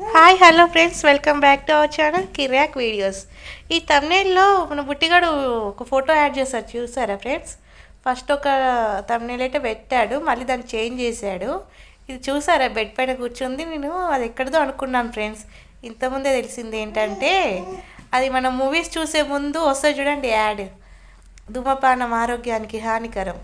Hi hello friends welcome back to our channel Kiraak videos ఈ తమ్నేల్లో మన బుట్టిగాడు ఒక ఫోటో యాడ్ చేశారు చూసారా ఫ్రెండ్స్ ఫస్ట్ ఒక తమ్నేల్ అయితే పెట్టాడు మళ్ళీ దాన్ని చేంజ్ చేశాడు. ఇది చూసారా? బెడ్ పైన కూర్చుంది నేను అది ఎక్కడిదో అనుకున్నాను ఫ్రెండ్స్ ఇంతకుముందే తెలిసింది ఏంటంటే అది మనం మూవీస్ చూసే ముందు వస్తుంది చూడండి యాడ్ ధూమపానం ఆరోగ్యానికి హానికరం.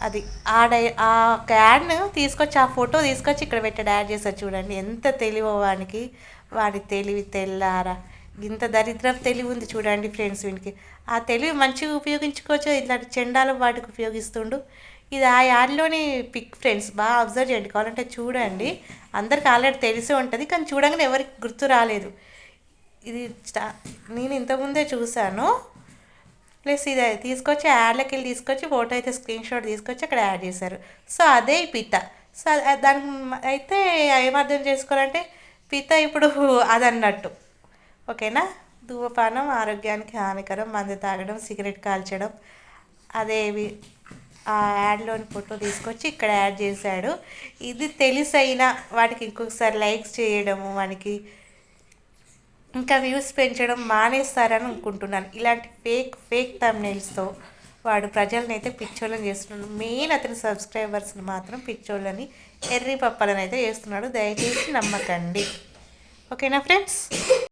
అది ఆ డై ఆ యాడ్ను తీసుకొచ్చి ఆ ఫోటో తీసుకొచ్చి ఇక్కడ పెట్టాడు యాడ్ చేశారు చూడండి. ఎంత తెలివో వానికి. వాడి తెలివి తెల్లారా. ఇంత దరిద్రం తెలివి ఉంది చూడండి ఫ్రెండ్స్ వీనికి. ఆ తెలివి మంచిగా ఉపయోగించుకోవచ్చు. ఇట్లాంటి చెండాలు వాటికి ఉపయోగిస్తుండు. ఇది ఆ యాడ్లోని పిక్ ఫ్రెండ్స్. బాగా అబ్జర్వ్ చేయండి. కావాలంటే చూడండి. అందరికి ఆల్రెడీ తెలిసే ఉంటుంది. కానీ చూడంగానే ఎవరికి గుర్తు రాలేదు. ఇది నేను ఇంతకుముందే చూశాను. ప్లస్ ఇది తీసుకొచ్చి యాడ్లకి వెళ్ళి తీసుకొచ్చి ఫోటో అయితే స్క్రీన్ షాట్ తీసుకొచ్చి అక్కడ యాడ్ చేశారు. సో అదే పిత. సో అది- దానికి అయితే ఏమర్థం చేసుకోవాలంటే పిత ఇప్పుడు అది అన్నట్టు ఓకేనా? ధూమపానం ఆరోగ్యానికి హానికరం మందు తాగడం సిగరెట్ కాల్చడం అదేవి ఆ యాడ్లోని ఫోటో తీసుకొచ్చి ఇక్కడ యాడ్ చేశాడు. ఇది తెలిసైనా వాటికి ఇంకొకసారి లైక్స్ చేయడము మనకి ఇంకా వ్యూస్ పెంచడం మానేస్తారని అనుకుంటున్నాను. ఇలాంటి ఫేక్ ఫేక్ తమ్నేల్స్తో వాడు ప్రజల్ని అయితే పిచ్చోళ్ళని చేస్తున్నాడు. మెయిన్ అతని సబ్స్క్రైబర్స్ని మాత్రం పిచ్చోళ్ళని ఎర్రి పప్పలని అయితే చేస్తున్నాడు. దయచేసి నమ్మకండి. ఓకేనా ఫ్రెండ్స్